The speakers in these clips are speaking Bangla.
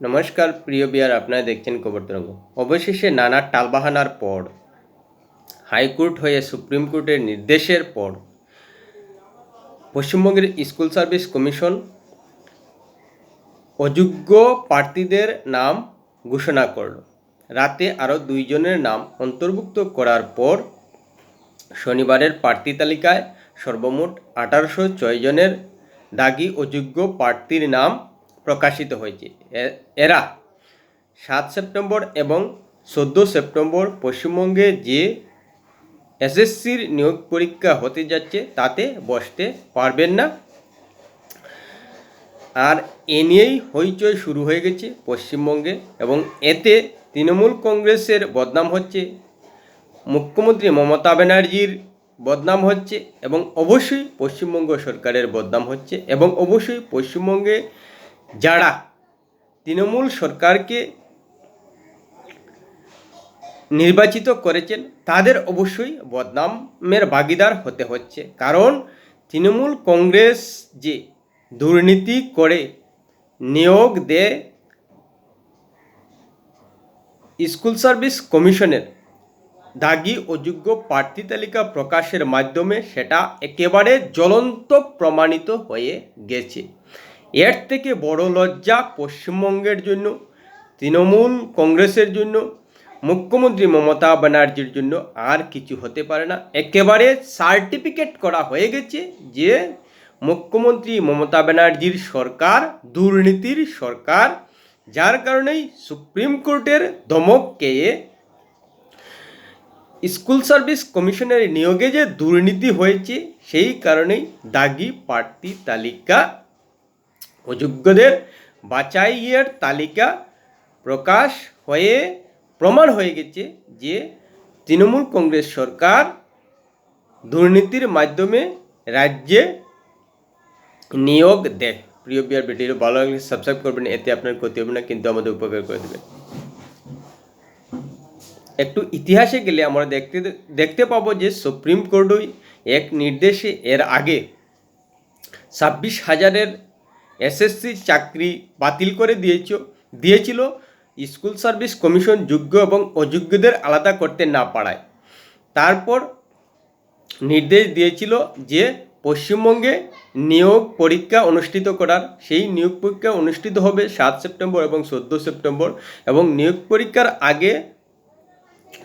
নমস্কার, প্রিয় বিয়ার, আপনারা দেখছেন খবর তরঙ্গ অবশেষে নানা টালবাহানার পর, হাইকোর্ট হয়ে সুপ্রিম কোর্টের নির্দেশের পর, পশ্চিমবঙ্গের স্কুল সার্ভিস কমিশন অযোগ্য প্রার্থীদের নাম ঘোষণা করল। রাতে আরও দুইজনের নাম অন্তর্ভুক্ত করার পর, শনিবারের প্রার্থী তালিকায় সর্বমোট আঠারোশো ছয় জনের দাগি অযোগ্য প্রার্থীর নাম প্রকাশিত হয়েছে। এরা সাত সেপ্টেম্বর এবং চোদ্দ সেপ্টেম্বর পশ্চিমবঙ্গে যে এসএসসির নিয়োগ পরীক্ষা হতে যাচ্ছে, তাতে বসতে পারবেন না। আর এ নিয়েই হইচই শুরু হয়ে গেছে পশ্চিমবঙ্গে এবং এতে তৃণমূল কংগ্রেসের বদনাম হচ্ছে, মুখ্যমন্ত্রী মমতা ব্যানার্জির বদনাম হচ্ছে এবং অবশ্যই পশ্চিমবঙ্গ সরকারের বদনাম হচ্ছে এবং অবশ্যই পশ্চিমবঙ্গে যারা তৃণমূল সরকারকে নির্বাচিত করেছেন, তাদের অবশ্যই বদনামের ভাগিদার হতে হচ্ছে। কারণ তৃণমূল কংগ্রেস যে দুর্নীতি করে নিয়োগ দেয় স্কুল সার্ভিস কমিশনের দাগি অযোগ্য প্রার্থী তালিকা প্রকাশের মাধ্যমে সেটা একেবারে জ্বলন্ত প্রমাণিত হয়ে গেছে। এর থেকে বড় লজ্জা পশ্চিমবঙ্গের জন্য, তৃণমূল কংগ্রেসের জন্য, মুখ্যমন্ত্রী মমতা ব্যানার্জির জন্য আর কিছু হতে পারে না। একেবারে সার্টিফিকেট করা হয়ে গেছে যে মুখ্যমন্ত্রী মমতা ব্যানার্জির সরকার, দুর্নীতির সরকার, যার কারণেই সুপ্রিম কোর্টের ধমক খেয়ে স্কুল সার্ভিস কমিশনের নিয়োগে যে দুর্নীতি হয়েছে, সেই কারণেই দাগি প্রার্থী তালিকা অযোগ্যদের বাছাইয়ের তালিকা প্রকাশ হয়ে প্রমাণ হয়ে গেছে যে তৃণমূল কংগ্রেস সরকার দুর্নীতির মাধ্যমে রাজ্যে নিয়োগ দেয়। প্রিয় বিয়ার ভিডিও ভালো লাগলে সাবস্ক্রাইব করবেন, এতে আপনার ক্ষতি হবে না, কিন্তু আমাদের উপকার করে দেবেন একটু ইতিহাসে গেলে আমরা দেখতে দেখতে পাবো যে সুপ্রিম কোর্টই এক নির্দেশে এর আগে ছাব্বিশ হাজারের এসএসসি চাকরি বাতিল করে দিয়েছ, দিয়েছিল স্কুল সার্ভিস কমিশন যোগ্য এবং অযোগ্যদের আলাদা করতে না পারায়। তারপর নির্দেশ দিয়েছিল যে পশ্চিমবঙ্গে নিয়োগ পরীক্ষা অনুষ্ঠিত করার, সেই নিয়োগ পরীক্ষা অনুষ্ঠিত হবে সাত সেপ্টেম্বর এবং চোদ্দ সেপ্টেম্বর এবং নিয়োগ পরীক্ষার আগে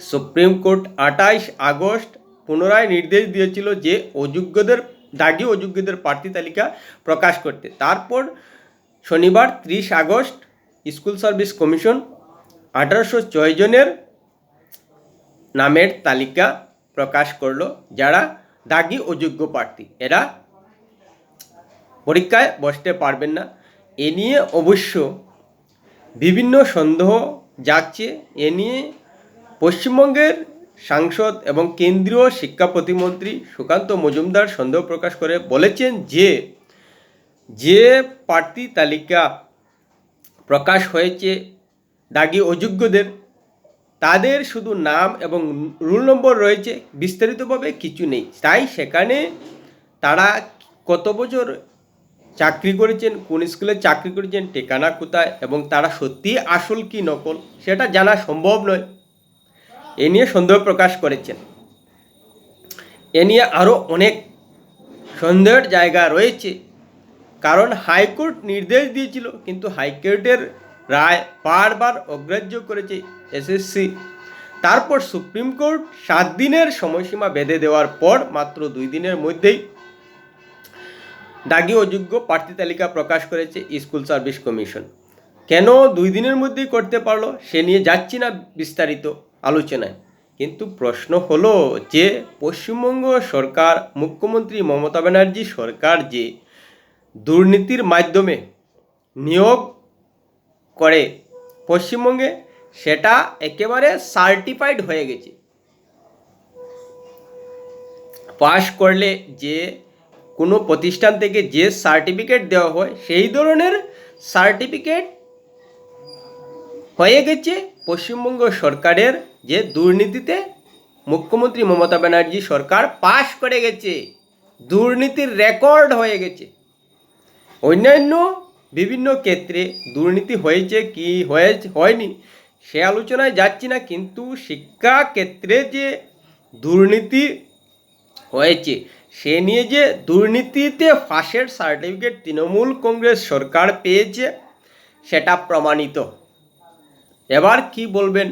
সুপ্রিম কোর্ট আঠাইশ আগস্ট পুনরায় নির্দেশ দিয়েছিল যে অযোগ্যদের দাগি অযোগ্যদের প্রার্থী তালিকা প্রকাশ করতে। তারপর শনিবার ত্রিশ আগস্ট স্কুল সার্ভিস কমিশন আঠারোশো ছয় জনের নামের তালিকা প্রকাশ করল, যারা দাগি অযোগ্য প্রার্থী। এরা পরীক্ষায় বসতে পারবেন না। এ নিয়ে অবশ্য বিভিন্ন সন্দেহ জাগছে। এ নিয়ে পশ্চিমবঙ্গের সাংসদ এবং কেন্দ্রীয় শিক্ষা প্রতিমন্ত্রী সুকান্ত মজুমদার সন্দেহ প্রকাশ করে বলেছেন যে যে প্রার্থী তালিকা প্রকাশ হয়েছে দাগি অযোগ্যদের, তাদের শুধু নাম এবং রুল নম্বর রয়েছে, বিস্তারিতভাবে কিছু নেই। তাই সেখানে তারা কত বছর চাকরি করেছেন, কোন স্কুলে চাকরি করেছেন, ঠিকানা কোথায় এবং তারা সত্যি আসল কি নকল, সেটা জানা সম্ভব নয়। এ নিয়ে সন্দেহ প্রকাশ করেছেন। এ নিয়ে আরও অনেক সন্দেহের জায়গা রয়েছে। কারণ হাইকোর্ট নির্দেশ দিয়েছিল, কিন্তু হাইকোর্টের রায় বারবার অগ্রাহ্য করেছে এসএসসি। তারপর সুপ্রিম কোর্ট সাত দিনের সময়সীমা বেঁধে দেওয়ার পর মাত্র দুই দিনের মধ্যেই দাগি অযোগ্য প্রার্থী তালিকা প্রকাশ করেছে স্কুল সার্ভিস কমিশন। কেন দুই দিনের মধ্যেই করতে পারল, সে নিয়ে যাচ্ছি না বিস্তারিত। আলোচনায়। কিন্তু প্রশ্ন হলো যে, পশ্চিমবঙ্গ সরকার, মুখ্যমন্ত্রী মমতা ব্যানার্জি সরকার যে দুর্নীতির মাধ্যমে নিয়োগ করে পশ্চিমবঙ্গে, সেটা একেবারে সার্টিফাইড হয়ে গেছে। পাশ করলে যে কোনো প্রতিষ্ঠান থেকে যে সার্টিফিকেট দেওয়া হয়, সেই ধরনের সার্টিফিকেট হয়ে গেছে পশ্চিমবঙ্গ সরকারের যে দুর্নীতিতে মুখ্যমন্ত্রী মমতা ব্যানার্জি সরকার পাশ করে গেছে, দুর্নীতির রেকর্ড হয়ে গেছে। অন্যান্য বিভিন্ন ক্ষেত্রে দুর্নীতি হয়েছে কি হয়ে হয়নি, সে আলোচনায় যাচ্ছি না, কিন্তু শিক্ষা ক্ষেত্রে যে দুর্নীতি হয়েছে, সে নিয়ে যে দুর্নীতিতে ফাঁসের সার্টিফিকেট তৃণমূল কংগ্রেস সরকার পেয়েছে, সেটা প্রমাণিত। এবার কি বলবেন,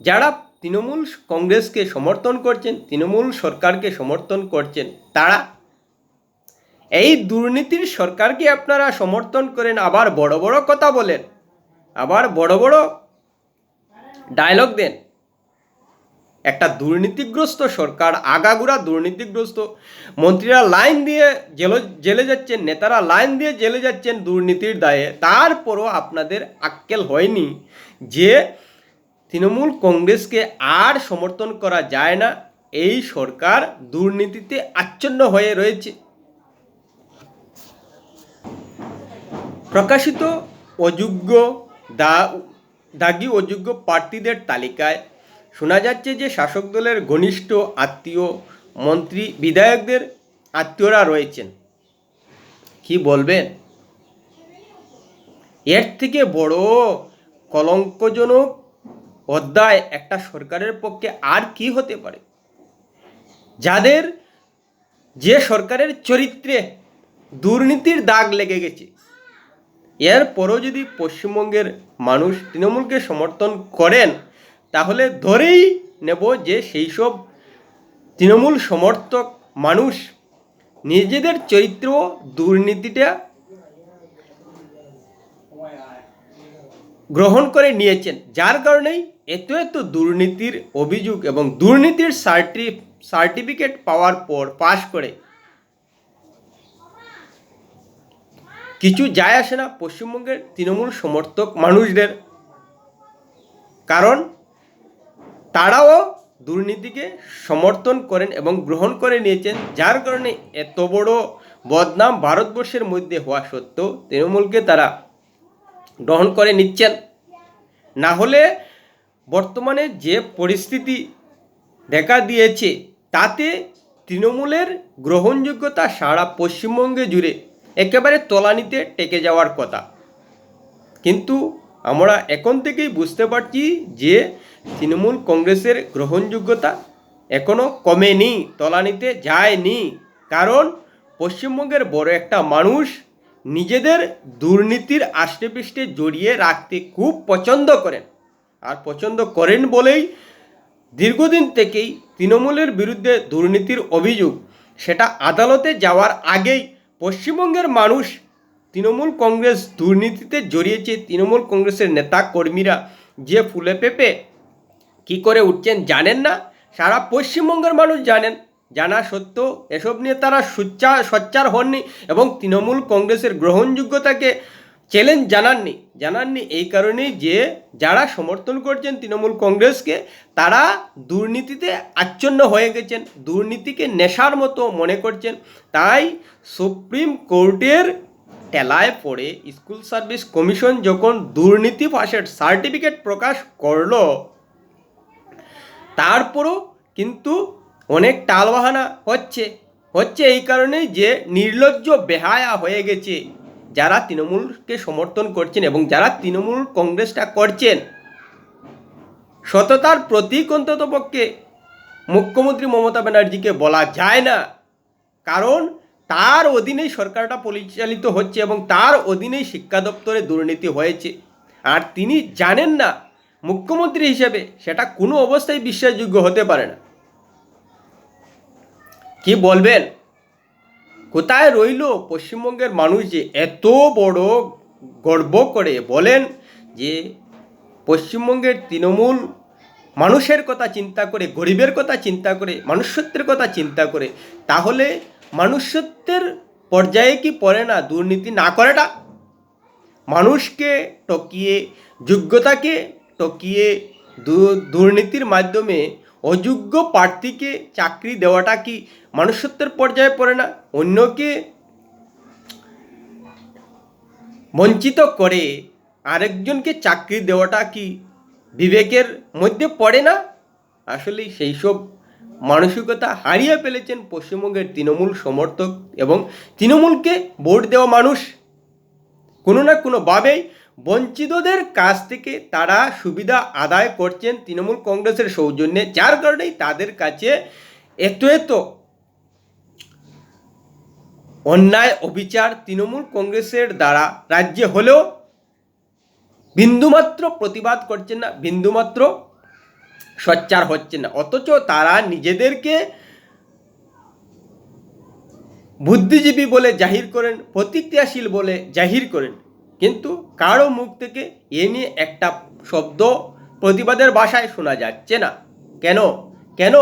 যারা তৃণমূল কংগ্রেসকে সমর্থন করছেন, তৃণমূল সরকারকে সমর্থন করছেন তারা। এই দুর্নীতির সরকারকে আপনারা সমর্থন করেন, আবার বড় বড় কথা বলেন, আবার বড় বড় ডায়লগ দেন। একটা দুর্নীতিগ্রস্ত সরকার, আগাগুড়া দুর্নীতিগ্রস্ত, মন্ত্রীরা লাইন দিয়ে জেলে জেলে যাচ্ছেন, নেতারা লাইন দিয়ে জেলে যাচ্ছেন দুর্নীতির দায়ে। তারপরও আপনাদের আক্কেল হয়নি যে তৃণমূল কংগ্রেসকে আর সমর্থন করা যায় না। এই সরকার দুর্নীতিতে আচ্ছন্ন হয়ে রয়েছে। প্রকাশিত অযোগ্য দা, দাগি অযোগ্য প্রার্থীদের তালিকায় শোনা যাচ্ছে যে শাসক দলের ঘনিষ্ঠ আত্মীয়, মন্ত্রী, বিধায়কদের আত্মীয়রা রয়েছেন। কি বলবেন? এর থেকে বড় কলঙ্কজনক অধ্যায় একটা সরকারের পক্ষে আর কি হতে পারে? যাদের যে সরকারের চরিত্রে দুর্নীতির দাগ লেগে গেছে এরপরও যদি পশ্চিমবঙ্গের মানুষ তৃণমূলকে সমর্থন করেন, তাহলে ধরেই নেব যে সেই সব তৃণমূল সমর্থক মানুষ নিজেদের চরিত্র, দুর্নীতিটা গ্রহণ করে নিয়েছেন। যার কারণেই এত এত দুর্নীতির অভিযোগ এবং দুর্নীতির সার্টি, সার্টিফিকেট পাওয়ার পর পাশ করে কিছু যায় আসে না পশ্চিমবঙ্গের তৃণমূল সমর্থক মানুষদের। কারণ তারাও দুর্নীতিকে সমর্থন করেন এবং গ্রহণ করে নিয়েছেন, যার কারণে এত বড় বদনাম ভারতবর্ষের মধ্যে হওয়া সত্ত্বেও তৃণমূলকে তারা গ্রহণ করে নিচ্ছেন। না হলে বর্তমানে যে পরিস্থিতি দেখা দিয়েছে, তাতে তৃণমূলের গ্রহণযোগ্যতা সারা পশ্চিমবঙ্গে জুড়ে একেবারে তলানিতে টেকে যাওয়ার কথা। কিন্তু আমরা এখন থেকেই বুঝতে পারছি যে তৃণমূল কংগ্রেসের গ্রহণযোগ্যতা এখনও কমেনি, তলানিতে যায়নি। কারণ পশ্চিমবঙ্গের বড় একটা মানুষ নিজেদের দুর্নীতির আষ্টেপৃষ্ঠে জড়িয়ে রাখতে খুব পছন্দ করেন। আর পছন্দ করেন বলেই দীর্ঘদিন থেকেই তৃণমূলের বিরুদ্ধে দুর্নীতির অভিযোগ, সেটা আদালতে যাওয়ার আগেই পশ্চিমবঙ্গের মানুষ তৃণমূল কংগ্রেস দুর্নীতিতে জড়িয়েছে। তৃণমূল কংগ্রেসের নেতা কর্মীরা যে ফুলে পেপে, কি করে উঠছেন জানেন না? সারা পশ্চিমবঙ্গের মানুষ জানেন জানা সত্ত্বেও এসব নিয়ে তারা সুচ্চা সচ্চার হননি এবং তৃণমূল কংগ্রেসের গ্রহণযোগ্যতাকে চ্যালেঞ্জ জানাননি। জানাননি এই কারণেই যে যারা সমর্থন করছেন তৃণমূল কংগ্রেসকে, তারা দুর্নীতিতে আচ্ছন্ন হয়ে গেছেন, দুর্নীতিকে নেশার মতো মনে করছেন। তাই সুপ্রিম কোর্টের টেলায় পড়ে স্কুল সার্ভিস কমিশন যখন দুর্নীতি ফাঁসের সার্টিফিকেট প্রকাশ করল, তারপরও কিন্তু অনেক টালবাহানা হচ্ছে হচ্ছে এই কারণেই যে নির্লজ্জ বেহায়া হয়ে গেছে। যারা তৃণমূলকে সমর্থন করছেন এবং যারা তৃণমূল কংগ্রেসটা করছেন, সততার প্রতীক অন্তত পক্ষে মুখ্যমন্ত্রী মমতা ব্যানার্জিকে বলা যায় না। কারণ তার অধীনেই সরকারটা পরিচালিত হচ্ছে এবং তার অধীনেই শিক্ষা দপ্তরে দুর্নীতি হয়েছে। আর তিনি জানেন না, মুখ্যমন্ত্রী হিসেবে সেটা কোনো অবস্থায় বিশ্বাসযোগ্য হতে পারে না। কি বলবেন? কোথায় রইল পশ্চিমবঙ্গের মানুষ যে এত বড় গর্ব করে বলেন যে পশ্চিমবঙ্গের তৃণমূল মানুষের কথা চিন্তা করে, গরিবের কথা চিন্তা করে, মনুষ্যত্বের কথা চিন্তা করে, তাহলে মনুষ্যত্বের পর্যায়ে কি পড়ে না, দুর্নীতি না করাটা? মানুষকে টকিয়ে যোগ্যতাকে টকিয়ে দুর্নীতির মাধ্যমে অযোগ্য প্রার্থীকে চাকরি দেওয়াটা কি মানুষত্বের পর্যায়ে পড়ে না? অন্যকে বঞ্চিত করে আরেকজনকে চাকরি দেওয়াটা কি বিবেকের মধ্যে পড়ে না? আসলে সেই সব মানসিকতা হারিয়ে ফেলেছেন পশ্চিমবঙ্গের তৃণমূল সমর্থক এবং তৃণমূলকে ভোট দেওয়া মানুষ কোনো না কোনোভাবেই বঞ্চিতদের কাছ থেকে তারা সুবিধা আদায় করছেন তৃণমূল কংগ্রেসের সৌজন্যে, যার কারণেই তাদের কাছে এত এত অন্যায় অবিচার তৃণমূল কংগ্রেসের দ্বারা রাজ্যে হলেও বিন্দুমাত্র প্রতিবাদ করছেন না, বিন্দুমাত্র সোচ্চার হচ্ছে না। অথচ তারা নিজেদেরকে বুদ্ধিজীবী বলে জাহির করেন, প্রতিক্রিয়াশীল বলে জাহির করেন। কিন্তু কারও মুখ থেকে এ নিয়ে একটা শব্দ প্রতিবাদের ভাষায় শোনা যাচ্ছে না। কেন? কেন?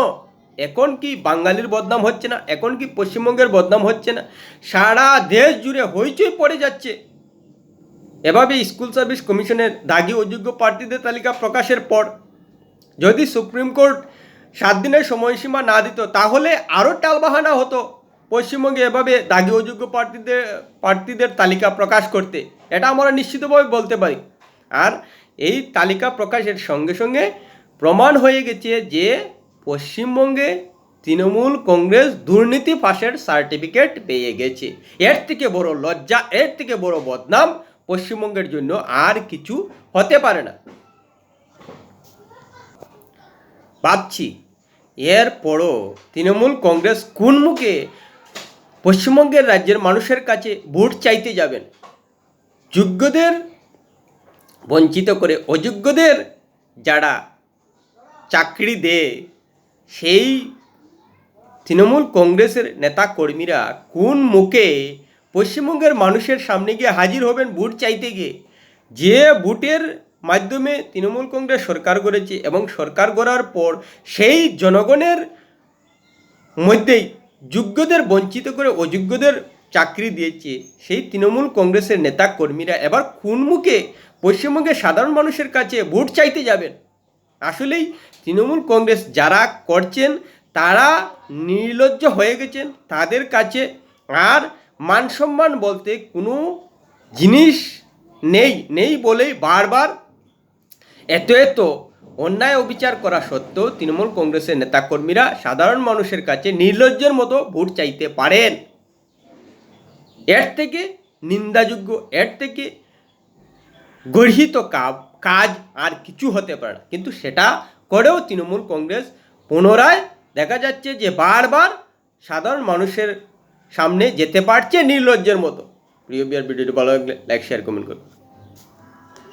এখন কি বাঙালির বদনাম হচ্ছে না? এখন কি পশ্চিমবঙ্গের বদনাম হচ্ছে না? সারা দেশ জুড়ে হইচই পড়ে যাচ্ছে। এভাবে স্কুল সার্ভিস কমিশনের দাগি অযোগ্য প্রার্থীদের তালিকা প্রকাশের পর যদি সুপ্রিম কোর্ট সাত দিনের সময়সীমা না দিত, তাহলে আরও টালবাহানা হতো। পশ্চিমবঙ্গে এভাবে দাগি অযোগ্য প্রার্থীদের প্রার্থীদের তালিকা প্রকাশ করতে, এটা আমরা নিশ্চিতভাবে বলতে পারি। আর এই তালিকা প্রকাশের সঙ্গে সঙ্গে প্রমাণ হয়ে গেছে যে পশ্চিমবঙ্গে তৃণমূল কংগ্রেস দুর্নীতি ফাঁসের সার্টিফিকেট পেয়ে গেছে। এর থেকে বড় লজ্জা, এর থেকে বড় বদনাম পশ্চিমবঙ্গের জন্য আর কিছু হতে পারে না। ভাবছি, এরপরও তৃণমূল কংগ্রেস কোন মুখে পশ্চিমবঙ্গের রাজ্যের মানুষের কাছে ভোট চাইতে যাবেন। যোগ্যদের বঞ্চিত করে অযোগ্যদের যারা চাকরি দেয়, সেই তৃণমূল কংগ্রেসের নেতা কর্মীরা কোন মুখে পশ্চিমবঙ্গের মানুষের সামনে গিয়ে হাজির হবেন ভোট চাইতে গিয়ে? যে ভোটের মাধ্যমে তৃণমূল কংগ্রেস সরকার গড়েছে এবং সরকার গড়ার পর সেই জনগণের মধ্যেই যোগ্যদের বঞ্চিত করে অযোগ্যদের চাকরি দিয়েছে সেই তৃণমূল কংগ্রেসের নেতা কর্মীরা এবার কোন মুখে পশ্চিমবঙ্গের সাধারণ মানুষের কাছে ভোট চাইতে যাবেন? আসলেই তৃণমূল কংগ্রেস যারা করছেন, তারা নির্লজ্জ হয়ে গেছেন। তাদের কাছে আর মান সম্মান বলতে কোনো জিনিস নেই নেই বলেই বারবার এত এত অন্যায় অবিচার করা সত্ত্বেও তৃণমূল কংগ্রেসের নেতাকর্মীরা সাধারণ মানুষের কাছে নির্লজ্জের মতো ভোট চাইতে পারেন। এর থেকে নিন্দাযোগ্য, এর থেকে গর্হিত কাজ আর কিছু হতে পারে না। কিন্তু সেটা করেও তৃণমূল কংগ্রেস পুনরায় দেখা যাচ্ছে যে বারবার সাধারণ মানুষের সামনে যেতে পারছে নির্লজ্জের মতো। প্রিয় বিয়ার ভিডিওটি ভালো লাগলে লাইক শেয়ার কমেন্ট করুন।